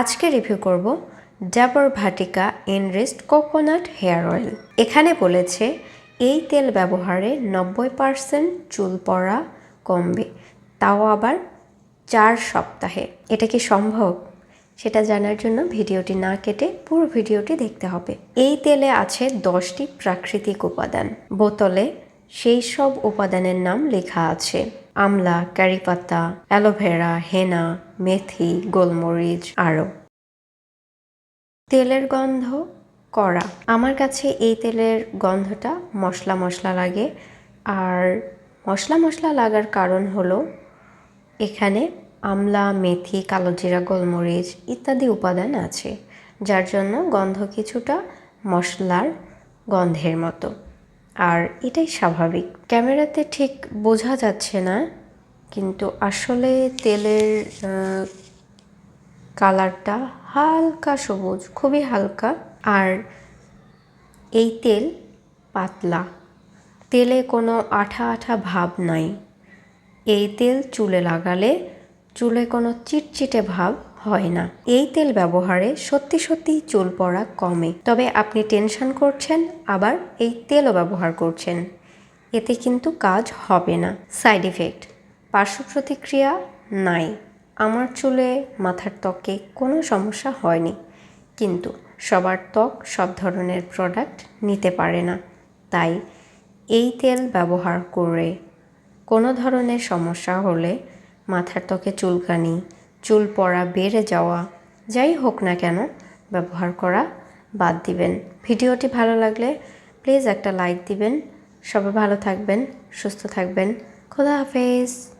আজকে রিভিউ করব Dabur Vatika enriched coconut hair oil এখানে বলেছে, এই তেল ব্যবহারে নব্বই পার্সেন্ট চুল পড়া কমবে, তাও আবার চার সপ্তাহে। এটা কি সম্ভব? সেটা জানার জন্য ভিডিওটি না কেটে পুরো ভিডিওটি দেখতে হবে। এই তেলে আছে দশটি প্রাকৃতিক উপাদান। বোতলে সেই সব উপাদানের নাম লেখা আছে। আমলা কারিপাতা অ্যালোভেরা, হেনা মেথি, গোলমরিচ, আরও। তেলের গন্ধ কড়া। আমার কাছে এই তেলের গন্ধটা মশলা মশলা লাগে। আর মশলা মশলা লাগার কারণ হলো, এখানে আমলা, মেথি কালোজিরা গোলমরিচ ইত্যাদি উপাদান আছে, যার জন্য গন্ধ কিছুটা মশলার গন্ধের মতো। আর এটাই স্বাভাবিক। ক্যামেরাতে ঠিক বোঝা যাচ্ছে না কিন্তু আসলে তেলের কালারটা হালকা সবুজ, খুবই হালকা। আর এই তেল পাতলা। তেলে কোনো আঠা আঠা ভাব নাই। এই তেল চুলে লাগালে চুলে কোনো চিটচিটে ভাব হয় না। এই তেল ব্যবহারে সত্যি সত্যি চুল পড়া কমে। তবে আপনি টেনশন করছেন, আবার এই তেলও ব্যবহার করছেন। এতে কিন্তু কাজ হবে না। Side effect. পার্শ্ব প্রতিক্রিয়া নাই। আমার চুলে মাথার ত্বকে কোনো সমস্যা হয়নি। কিন্তু সবার ত্বক সব ধরনের প্রোডাক্ট নিতে পারে না। তাই এই তেল ব্যবহার করে কোনো ধরনের সমস্যা হলে মাথার ত্বকে চুলকানি, চুল পড়া বেড়ে যাওয়া, যাই হোক না কেন ব্যবহার করা বাদ দিবেন। ভিডিওটি ভালো লাগলে প্লিজ একটা লাইক দিবেন। সবাই ভালো থাকবেন, সুস্থ থাকবেন। খোদা হাফেজ।